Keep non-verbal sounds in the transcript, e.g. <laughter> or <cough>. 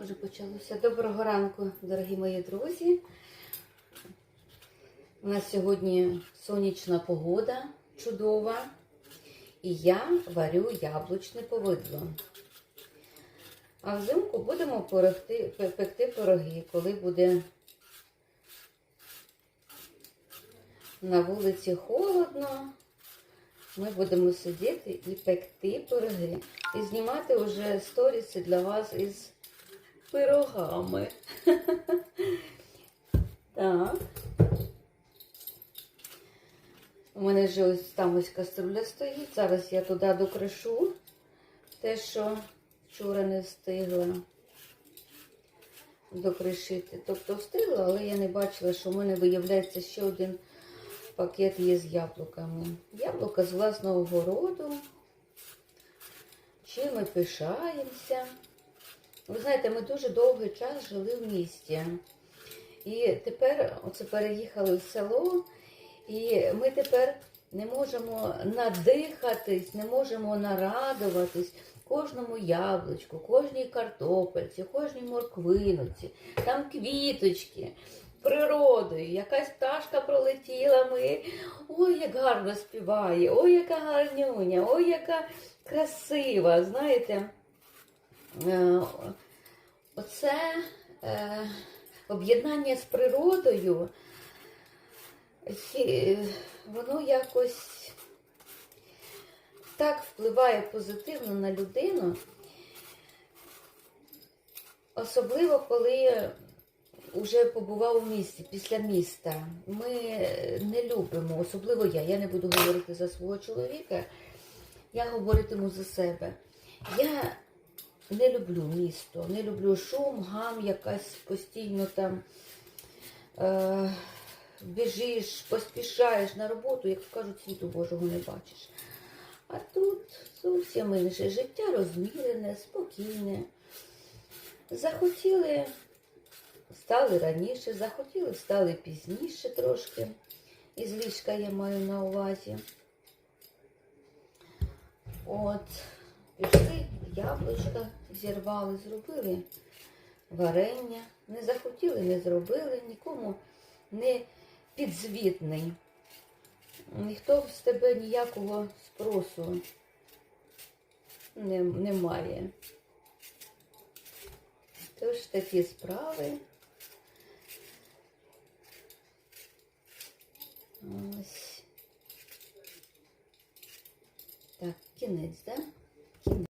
Вже почалося. Доброго ранку, дорогі мої друзі. У нас сьогодні сонячна погода, чудова. І я варю яблучне повидло. А взимку будемо порохти, пе- пекти пироги, коли буде на вулиці холодно. Ми будемо сидіти і пекти пироги. І знімати вже сторіси для вас із пирогами. <laughs> Так. У мене вже ось там ось каструля стоїть. Зараз я туди докришу те, що вчора не встигла докришити. Тобто встигла, але я не бачила, що в мене виявляється ще один пакет є з яблуками. Яблука з власного городу. Чим ми пишаємося. Ви знаєте, ми дуже довгий час жили в місті. І тепер оце переїхали в село, і ми тепер не можемо надихатись, не можемо нарадуватись кожному яблучку, кожній картопельці, кожній морквиноці, там квіточки, природою. Якась пташка пролетіла, ми ой, як гарно співає, ой, яка гарнюня, ой, яка красива. Знаєте, оце е, об'єднання з природою, воно якось так впливає позитивно на людину, особливо коли вже побував у місті, після міста. Ми не любимо, особливо я. Я не буду говорити за свого чоловіка, я говоритиму за себе. Я не люблю місто, не люблю шум, гам, якась постійно там е, біжиш, поспішаєш на роботу, як кажуть, світу Божого не бачиш. А тут зовсім інше життя розмірене, спокійне. Захотіли, стали раніше, захотіли, стали пізніше трошки. Із ліжка я маю на увазі. От, пішли, яблучка зірвали, зробили варення. Не захотіли, не зробили, нікому не підзвітний. Ніхто з тебе ніякого спросу не, не має. Тож такі справи. Ось. Так, кінець, так? Да?